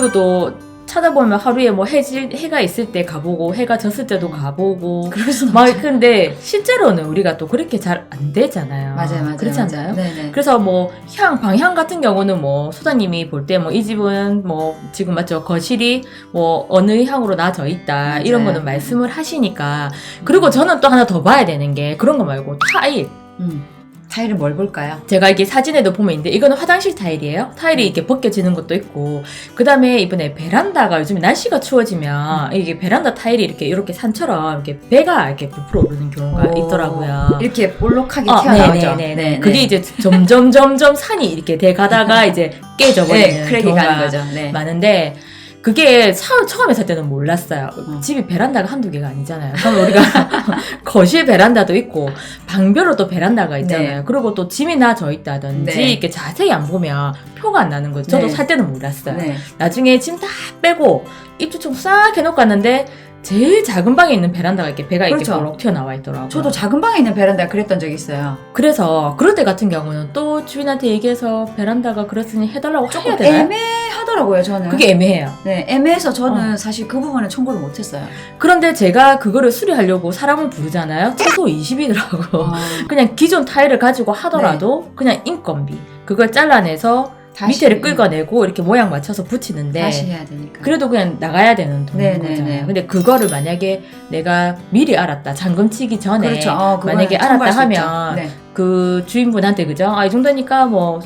그리고 또 찾아보면 하루에 뭐 해질 해가 있을 때 가보고 해가 졌을 때도 가보고 수는 막. 근데 실제로는 우리가 또 그렇게 잘 안 되잖아요. 맞아요, 맞아요. 그렇지. 않나요? 네네. 그래서 뭐 향 방향 같은 경우는 뭐 소장님이 볼 때 뭐 이 집은 뭐 지금 맞죠 거실이 뭐 어느 향으로 나져 있다 이런 맞아요. 거는 말씀을 하시니까 그리고 저는 또 하나 더 봐야 되는 게 그런 거 말고 타일 음. 타일을 뭘 볼까요? 제가 이게 사진에도 보면 있는데 이거는 화장실 타일이에요 타일이 이렇게 벗겨지는 것도 있고 그 다음에 이번에 베란다가 요즘 날씨가 추워지면 이게 베란다 타일이 이렇게 이렇게 산처럼 이렇게 배가 이렇게 부풀어 오르는 경우가 오. 있더라고요. 이렇게 볼록하게 어, 튀어나오죠. 네네 네. 그게 이제 점점 점점 산이 이렇게 돼 가다가 이제 깨져버리는 네, 크랙이 경우가 가는 거죠. 네. 많은데 그게 사- 처음에 살 때는 몰랐어요. 어. 집이 베란다가 한두 개가 아니잖아요. 그럼 우리가 거실 베란다도 있고 방별로 또 베란다가 있잖아요. 네. 그리고 또 짐이 나져 있다든지 네. 이렇게 자세히 안 보면 표가 안 나는 거죠. 저도 네. 살 때는 몰랐어요. 네. 나중에 짐 다 빼고 입주청 싹 해놓고 갔는데 제일 작은 방에 있는 베란다가 이렇게 배가 이렇게 그렇죠. 볼록 튀어나와 있더라고요. 저도 작은 방에 있는 베란다에 그랬던 적이 있어요. 그래서 그럴 때 같은 경우는 또 주인한테 얘기해서 베란다가 그랬으니 해달라고 해야 조금 되나요? 애매하더라고요, 저는. 그게 애매해요. 네, 애매해서 저는 사실 그 부분은 청구를 못했어요. 그런데 제가 그거를 수리하려고 사람을 부르잖아요. 최소 20이더라고. 어, 그냥 기존 타일을 가지고 하더라도 그냥 인건비 그걸 잘라내서 다시- 밑에를 긁어내고 이렇게 모양 맞춰서 붙이는데 다시 해야 되니까. 그래도 그냥 나가야 되는 돈인 네, 네, 거잖아요. 네. 근데 그거를 만약에 내가 미리 알았다. 잔금 치기 전에 그렇죠. 어, 그거는 만약에 청구할 알았다 수 있죠. 하면 네. 그 주인분한테 그죠? 아, 이 정도니까 뭐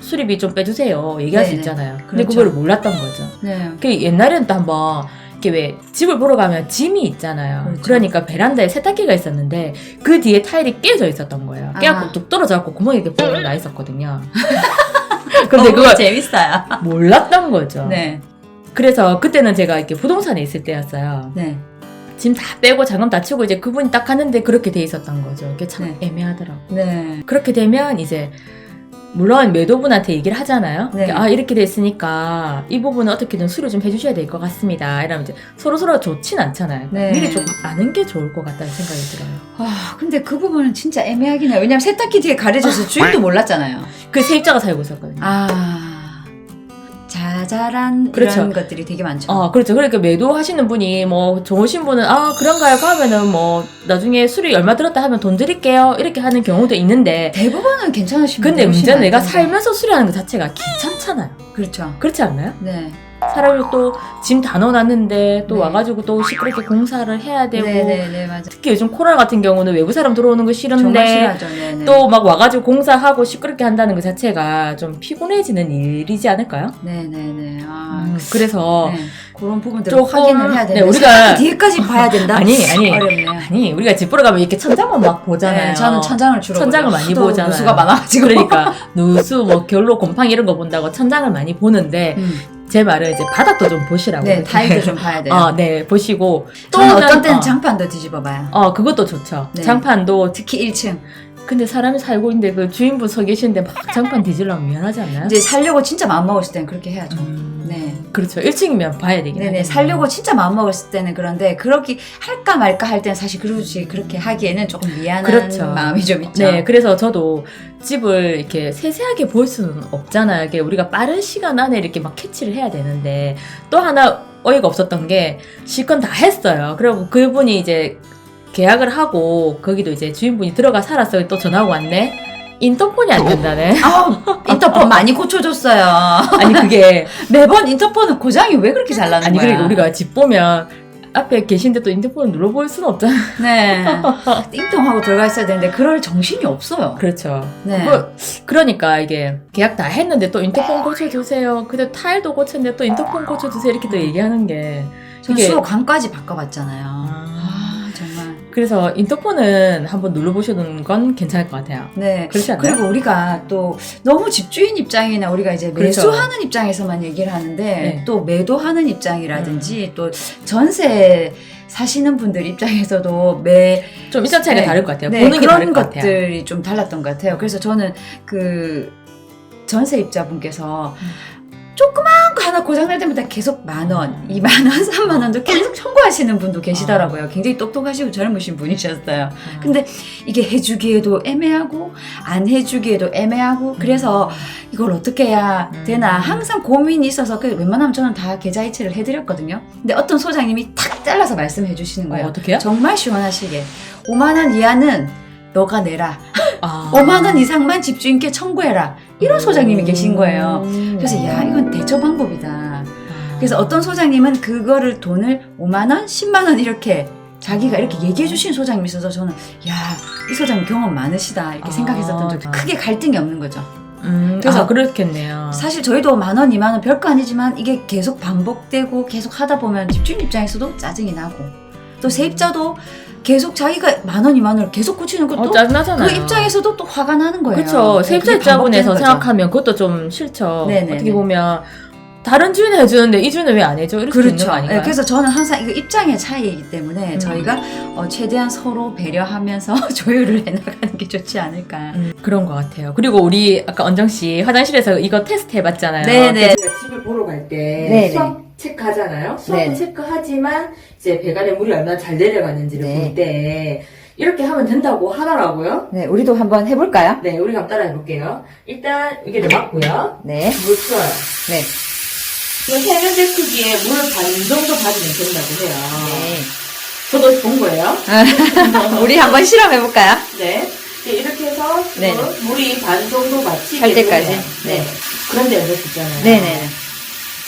수리비 좀 빼주세요. 얘기할 수 네네. 있잖아요. 근데 그렇죠. 그거를 몰랐던 거죠. 네. 그 옛날에는 또 한번 이렇게 왜 집을 보러 가면 짐이 있잖아요. 그렇죠. 그러니까 베란다에 세탁기가 있었는데 그 뒤에 타일이 깨져 있었던 거예요. 깨갖고 아. 뚝 떨어져갖고 구멍이 이렇게 뻥나 있었거든요. 근데 어, 그걸 재밌어요. 몰랐던 거죠. 네. 그래서 그때는 제가 이렇게 부동산에 있을 때였어요. 네. 짐 다 빼고 잔금 다 치고 이제 그분이 딱 가는데 그렇게 돼 있었던 거죠. 이게 참 네. 애매하더라고. 네. 그렇게 되면 이제 물론 매도분한테 얘기를 하잖아요. 네. 아 이렇게 됐으니까 이 부분은 어떻게든 수리 좀 해주셔야 될 것 같습니다. 이러면 이제 서로 서로 좋진 않잖아요. 네. 미리 좀 아는 게 좋을 것 같다는 생각이 들어요. 아, 근데 그 부분은 진짜 애매하긴 해요. 왜냐면 세탁기 뒤에 가려져서 주인도 몰랐잖아요. 그 세입자가 살고 있었거든요. 아. 자잘한 그렇죠. 이런 것들이 되게 많죠. 어, 그렇죠. 그러니까 매도하시는 분이 뭐 좋으신 분은 아 그런가요? 그러면은 뭐 나중에 수리 얼마 들었다 하면 돈 드릴게요. 이렇게 하는 경우도 있는데 대부분은 괜찮으신 근데 분들이 문제는 내가. 살면서 수리하는 것 자체가 귀찮잖아요. 그렇죠. 그렇지 않나요? 네. 사람이 또 짐 다 넣어놨는데 또 네. 와가지고 또 시끄럽게 공사를 해야 되고 네네네 맞아. 특히 요즘 코로나 같은 경우는 외부 사람 들어오는 거 정말 싫은데 싫어하죠. 네네. 또 막 와가지고 공사하고 시끄럽게 한다는 것 자체가 좀 피곤해지는 일이지 않을까요? 네네네. 아. 음, 그래서 네. 그런 부분들을 조금, 확인을 해야 되는데 네, 우리가- 뒤에까지 봐야 된다. 아니 아니 어렵네요. 아니 우리가 집 보러 가면 이렇게 천장만 막 보잖아요. 네, 저는 천장을 주로 천장을. 많이 보잖아요. 누수가 많아가지고. 그러니까 누수 뭐 결로 곰팡이 이런 거 본다고 천장을 많이 보는데 음. 제 말은 이제 바닥도 좀 보시라고. 네, 타일도 좀 봐야 돼요. 어, 네 보시고 저는 또는, 어떤 때는 어, 장판도 뒤집어 봐요. 어 그것도 좋죠. 네. 장판도 특히 1층. 근데 사람이 살고 있는데 그 주인분 서 계시는데 막 장판 뒤질려면 미안하지 않나요? 이제 살려고 진짜 마음 먹었을 때는 그렇게 해야죠. 음, 네. 그렇죠. 1층이면 봐야 되긴 네네 하겠네요. 살려고 진짜 마음 먹었을 때는 그런데 그렇게 할까 말까 할 때는 사실 그렇지 그렇게 하기에는 조금 미안한 그렇죠. 마음이 좀 있죠. 네, 그래서 저도 집을 이렇게 세세하게 볼 수는 없잖아요. 이게 우리가 빠른 시간 안에 이렇게 막 캐치를 해야 되는데 또 하나 어이가 없었던 게 실컷 다 했어요. 그리고 그분이 이제 계약을 하고 거기도 이제 주인분이 들어가 살았어요. 또 전화가 왔네. 인터폰이 안 된다네. 아우 인터폰 많이 고쳐줬어요. 아니 그게 매번 인터폰은 고장이 왜 그렇게 잘 나는 아니 거야? 그리고 우리가 집 보면 앞에 계신데 또 인터폰을 눌러볼 수는 없잖아요. 네 띵동하고 들어가 있어야 되는데 그럴 정신이 없어요. 그렇죠. 네. 그, 그러니까 이게 계약 다 했는데 또 인터폰 고쳐주세요. 근데 타일도 고쳤는데 또 인터폰 고쳐주세요. 이렇게 또 얘기하는 게 전 이게- 수호 강까지 바꿔봤잖아요. 그래서 인터폰은 한번 눌러보시는 건 괜찮을 것 같아요. 네. 그렇지 않나요? 그리고 우리가 또 너무 집주인 입장이나 우리가 이제 그렇죠. 매수하는 입장에서만 얘기를 하는데 네. 음. 또 매도하는 입장이라든지 또 전세 사시는 분들 입장에서도 매 좀 입장 차이가 네. 다를 것 같아요. 네, 보는 게 그런 다를 것 같아요. 것들이 좀 달랐던 것 같아요. 그래서 저는 그 전세 입자분께서 조그만 거 하나 고장날 때마다 계속 만 원, 이만 원, 삼만 원도 계속 청구하시는 분도 계시더라고요. 굉장히 똑똑하시고 젊으신 분이셨어요. 근데 이게 해주기에도 애매하고 안 해주기에도 애매하고 그래서 이걸 어떻게 해야 되나 음. 항상 고민이 있어서 그 웬만하면 저는 다 계좌 이체를 해드렸거든요. 근데 어떤 소장님이 탁 잘라서 말씀해 주시는 어, 거예요. 어떻게요? 정말 시원하시게 5만 원 이하는 너가 내라. 아. 5만 원 이상만 집주인께 청구해라. 이런 소장님이 계신 거예요. 음. 그래서 야 이건 대처 방법이다. 그래서 어떤 소장님은 그거를 돈을 5만 원, 10만 원 이렇게 자기가 이렇게 얘기해 주신 소장님이 있어서 저는 야 이 소장님 경험 많으시다 이렇게 아, 생각했었던 적이 크게 갈등이 없는 거죠. 음, 그래서 아, 그렇겠네요. 사실 저희도 만 원, 2만 원 별거 아니지만 이게 계속 반복되고 계속 하다 보면 집주인 입장에서도 짜증이 나고 또 세입자도 계속 자기가 만 원, 2만 원을 계속 고치는 것도 어, 짜증나잖아요. 그 입장에서도 또 화가 나는 거예요. 그렇죠. 세입자 입장에서. 생각하면 그것도 좀 싫죠. 네네네. 어떻게 보면 다른 주인은 해주는데 이 주인은 왜안 해줘? 있는 그렇죠. 네, 그래서 저는 항상 이거 입장의 차이이기 때문에 음. 저희가 어, 최대한 서로 배려하면서 조율을 해나가는 게 좋지 않을까. 음, 그런 것 같아요. 그리고 우리 아까 언정 씨 화장실에서 이거 테스트 해봤잖아요. 네네. 제가 집을 보러 갈 때 네네. 수압 체크하잖아요. 수압 네네. 체크하지만 이제 배관에 물이 얼마나 잘 내려가는지를 네. 볼 때 이렇게 하면 된다고 하더라고요. 네, 우리도 한번 해볼까요? 네, 우리가 한번 따라 해 볼게요. 일단 여기를 막고요. 네. 물 틀어요. 네. 이거 세면대 크기에 물을 반 정도 받으면 된다고 해요. 네. 저도 본 거예요. 우리 한번 실험해 볼까요? 네. 네, 이렇게 해서 네. 어, 물이 반 정도 할 때까지? 네. 네. 그런데 이렇게 있잖아요. 네네.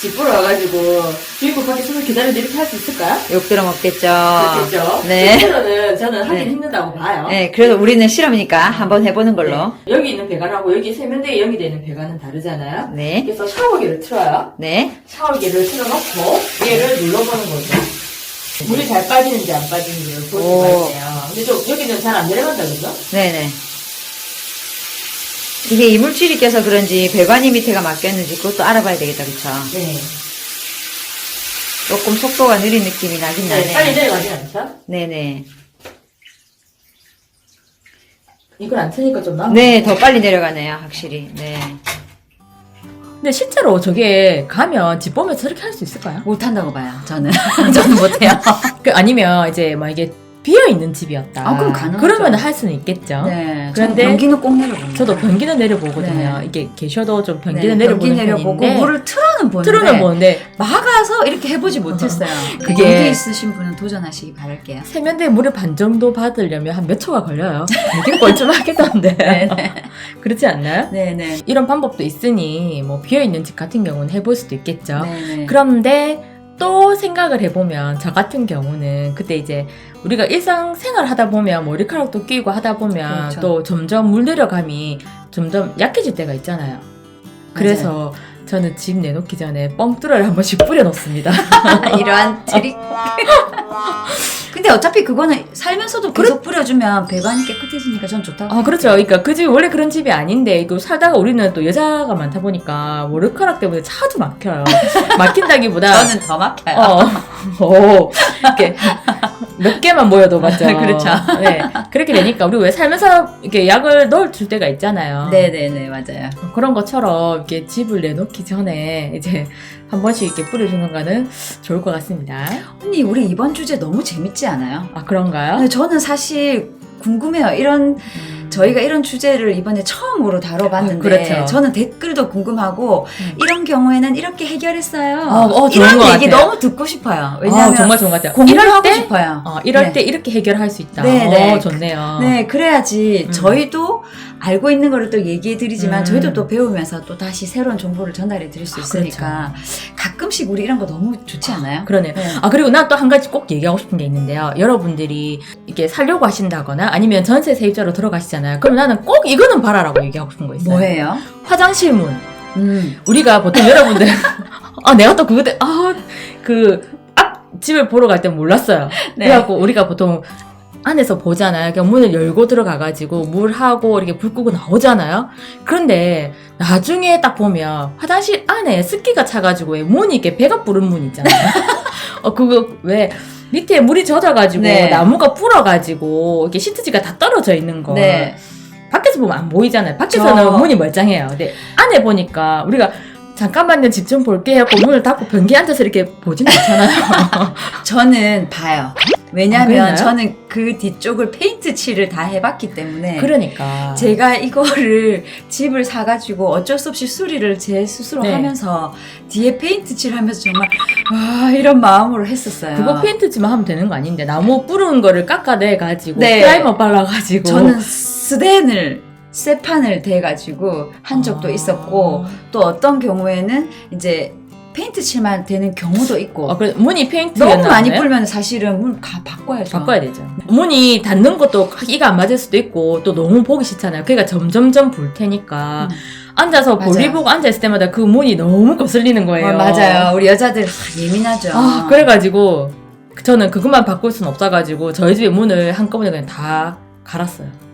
집 보러 와가지고 주인공 밖에 서서 기다리는데 이렇게 할 수 있을까요? 욕 들어 먹겠죠. 그렇겠죠. 네. 실제로는 저는 하기 네. 힘들다고 봐요. 네, 그래도 우리는 실험이니까 한번 해보는 걸로. 네. 여기 있는 배관하고 여기 세면대에 연결되어 있는 배관은 다르잖아요. 네. 그래서 샤워기를 틀어요. 네. 샤워기를 틀어놓고 얘를 눌러보는 거죠. 물이 잘 빠지는지 안 빠지는지를. 수가 있네요. 근데 좀 여기는 잘 안 내려간다 그죠? 네네. 이게 이물질이 껴서 그런지 배관이 밑에가 막혔는지 그것도 알아봐야 되겠다, 그쵸? 네. 조금 속도가 느린 느낌이 나긴 네, 빨리 나네. 내려가지 않죠? 네네. 이걸 안 트니까 좀 나. 네, 더 빨리 내려가네요, 확실히. 네. 근데 실제로 저게 가면 집 보면서 저렇게 할 수 있을까요? 못한다고 봐요, 저는. 저는 못해요. 그 아니면 이제 막 이게 비어 있는 집이었다. 아, 그럼 가능하죠. 그러면 할 수는 있겠죠. 네. 그런데 변기는 꼭 내려봅니다. 저도 변기는 내려보거든요. 네. 이게 계셔도 좀 변기는 네, 내려보는 변기 내려보고 편인데 물을 틀어는 보는데 틀어는 보는데 막아서 이렇게 해보지 못했어요. 그게- 그게 있으신 분은 도전하시기 바랄게요. 세면대 물을 반 정도 받으려면 한 몇 초가 걸려요. 되게 뻘쭘하겠던데. 네네. 그렇지 않나요? 네네. 이런 방법도 있으니 뭐 비어 있는 집 같은 경우는 해볼 수도 있겠죠. 네네. 그런데 또 생각을 해보면 저 같은 경우는 그때 이제 우리가 일상생활 하다 보면 머리카락도 끼고 하다 보면 그렇죠. 또 점점 물 내려감이 점점 약해질 때가 있잖아요. 그래서 저는 집 내놓기 전에 뻥 뚫어를 한 번씩 뿌려놓습니다. 이러한 트릭. 근데 어차피 그거는 살면서도 계속 뿌려주면 배관이 깨끗해지니까 전 좋다고. 아 그렇죠. 그러니까 그 집이 원래 그런 집이 아닌데 이거 살다가 우리는 또 여자가 많다 보니까 머리카락 때문에 차도 막혀요. 막힌다기보다 저는 더 막혀요. 어, 어, 이렇게 몇 개만 모여도 맞죠. 그렇죠. 네, 그렇게 되니까 우리 왜 살면서 이렇게 약을 넣어줄 때가 있잖아요. 네네네 맞아요. 그런 것처럼 이렇게 집을 내놓기 전에 이제 한 번씩 이렇게 뿌려주는 거는 좋을 것 같습니다. 언니 우리 이번 주제 너무 재밌지 않아요? 아 그런가요? 근데 저는 사실 궁금해요. 이런 음. 저희가 이런 주제를 이번에 처음으로 다뤄봤는데 아, 그렇죠. 저는 댓글도 궁금하고 음. 이런 경우에는 이렇게 해결했어요. 어, 어, 좋은 이런 것 얘기 같아요. 너무 듣고 싶어요. 아, 왜냐하면 정말 좋은 것 같아요. 공유를 이럴 하고 때, 싶어요. 어, 이럴 네. 때 이렇게 해결할 수 있다. 네, 네. 어, 좋네요. 네, 그래야지 음. 저희도 알고 있는 거를 또 얘기해 드리지만 음. 저희도 또 배우면서 또 다시 새로운 정보를 전달해 드릴 수 아, 있으니까 가끔씩 우리 이런 거 너무 좋지 않아요? 그러네요. 네. 아 그리고 난또한 가지 꼭 얘기하고 싶은 게 있는데요. 여러분들이 이렇게 살려고 하신다거나 아니면 전세 세입자로 들어가시잖아요. 그럼 나는 꼭 이거는 봐라라고 얘기하고 싶은 거 있어요. 뭐예요? 화장실 문. 음. 우리가 보통 여러분들 아 내가 또 그거 아그 집을 보러 갈 때 몰랐어요. 네. 그래갖고 우리가 보통 안에서 보잖아요. 그냥 문을 열고 들어가가지고 물하고 이렇게 불 끄고 나오잖아요. 그런데 나중에 딱 보면 화장실 안에 습기가 차가지고 왜 문이 이렇게 배가 부른 문 있잖아요. 어 그거 왜 밑에 물이 젖어가지고 네. 나무가 불어가지고 이렇게 시트지가 다 떨어져 있는 거. 네. 밖에서 보면 안 보이잖아요. 밖에서는 저- 문이 멀쩡해요. 근데 안에 보니까 우리가 잠깐만요 집 좀 볼게 하고 문을 닫고 변기에 앉아서 이렇게 보진 않잖아요. 저는 봐요. 아, 왜냐면 그랬나요? 저는 그 뒤쪽을 페인트 칠을 다 해봤기 때문에 그러니까. 제가 이거를 집을 사가지고 어쩔 수 없이 수리를 제 스스로 네. 하면서 뒤에 페인트 칠하면서 정말 와 이런 마음으로 했었어요. 그거 페인트지만 하면 되는 거 아닌데 나무 뿌른 거를 깎아내 가지고 네. 프라이머 발라가지고 저는 스덴을 쇠판을 대가지고 한 적도 아. 있었고 또 어떤 경우에는 이제 페인트 칠만 되는 경우도 있고 아, 그래 문이 페인트였나 너무 많이? 불면 사실은 문 가, 바꿔야죠. 바꿔야 되죠. 문이 닫는 것도 이가 안 맞을 수도 있고 또 너무 보기 싫잖아요. 그러니까 점점점 불 테니까 음. 앉아서. 볼일 보고 앉아 있을 때마다 그 문이 너무 거슬리는 거예요. 어, 맞아요. 우리 여자들 하, 예민하죠. 아, 그래가지고 저는 그것만 바꿀 순 없어가지고 저희 집에 문을 한꺼번에 그냥 다 갈았어요.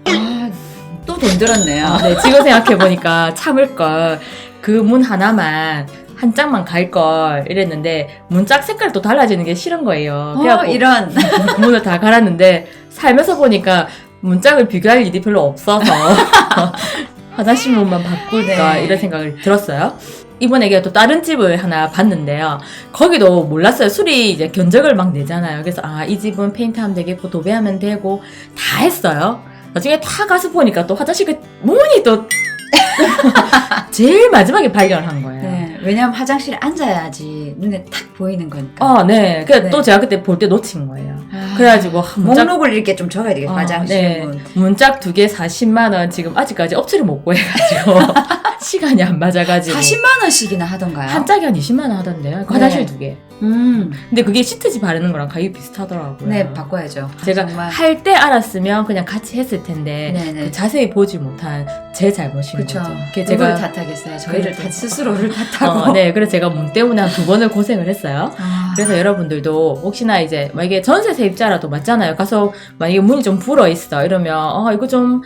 돈 들었네요. 아, 네, 지금 생각해 보니까 참을 걸 그 문 하나만 한 짝만 갈 걸 이랬는데 문짝 색깔도 달라지는 게 싫은 거예요. 어, 그래갖고 이런 문을 다 갈았는데 살면서 보니까 문짝을 비교할 일이 별로 없어서 화장실 문만 바꿀까 네. 이런 생각을 들었어요. 이번에 또 다른 집을 하나 봤는데요. 거기도 몰랐어요. 술이 이제 견적을 막 내잖아요. 그래서 아, 이 집은 페인트하면 되겠고 도배하면 되고 다 했어요. 나중에 다 가서 보니까 또 화장실 그 문이 또 제일 마지막에 발견을 한 거예요. 네, 왜냐면 화장실에 앉아야지 눈에 탁 보이는 거니까. 아, 네. 그 네. 또 제가 그때 볼 때 놓친 거예요. 아, 그래가지고 아, 문짝 목록을 이렇게 좀 적어야 되겠다. 아, 화장실 네. 문. 문짝 두 개 40만 원 지금 아직까지 업체를 못 구해가지고 시간이 안 맞아가지고 40만 원씩이나 하던가요? 한 짝이 한 20만 원 하던데요. 그 네. 화장실 두 개. 음, 근데 그게 시트지 바르는 거랑 가격이 비슷하더라고요. 네 바꿔야죠. 제가 정말. 할 때 알았으면 그냥 같이 했을 텐데 네네. 그 자세히 보지 못한 제 잘못인 그렇죠. 거죠. 그게 누구를 제가 탓하겠어요. 저희를. 탓 스스로를 탓하고. 어, 네, 그래서 제가 문 때문에 한 두 번을 고생을 했어요. 아, 그래서 여러분들도 혹시나 이제 만약에 전세 세입자라도 맞잖아요. 가서 만약에 문이 좀 불어 있어 이러면 어 이거 좀,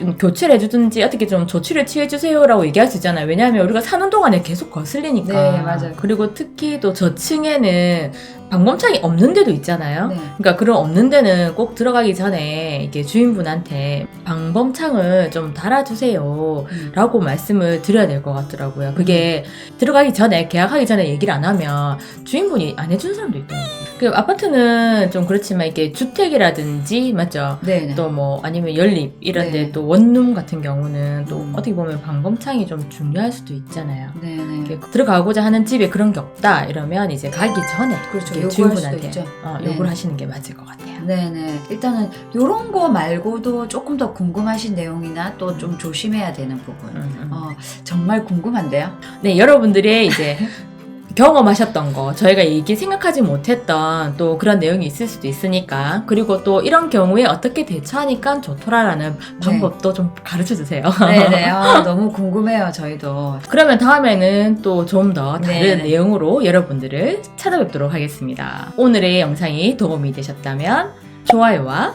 좀 교체를 해주든지 어떻게 좀 조치를 취해주세요라고 얘기할 수 있잖아요. 왜냐하면 우리가 사는 동안에 계속 거슬리니까. 네, 맞아요. 그리고 특히 또 저층에는 방범창이 없는 데도 있잖아요. 네. 그러니까 그런 없는 데는 꼭 들어가기 전에 이게 주인분한테 방범창을 좀 달아주세요. 음. 라고 말씀을 드려야 될 것 같더라고요. 그게 들어가기 전에 계약하기 전에 얘기를 안 하면 주인분이 안 해준 사람도 있더라고요. 그 아파트는 좀 그렇지만 이게 주택이라든지 맞죠? 네네. 또 뭐 아니면 연립 이런데 네. 또 원룸 같은 경우는 또 음. 어떻게 보면 방범창이 좀 중요할 수도 있잖아요. 네네. 이렇게 들어가고자 하는 집에 그런 게 없다 이러면 이제 가기 전에 그렇죠. 요구할 주인분한테 있죠. 어, 네. 요구를 하시는 게 맞을 것 같아요. 네네. 일단은 요런 거 말고도 조금 더 궁금하신 내용이나 또 좀 조심해야 되는 부분. 음, 음. 어, 정말 궁금한데요. 네, 여러분들의 이제 경험하셨던 거, 저희가 얘기 생각하지 못했던 또 그런 내용이 있을 수도 있으니까, 그리고 또 이런 경우에 어떻게 대처하니까 좋더라라는 방법도 좀 가르쳐 주세요. 네네. 아, 너무 궁금해요, 저희도. 그러면 다음에는 또 좀 더 다른 네네. 내용으로 여러분들을 찾아뵙도록 하겠습니다. 오늘의 영상이 도움이 되셨다면 좋아요와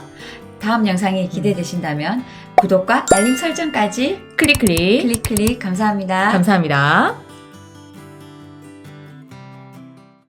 다음 영상이 기대되신다면 구독과 알림 설정까지 클릭 클릭 클릭 클릭 감사합니다. 감사합니다.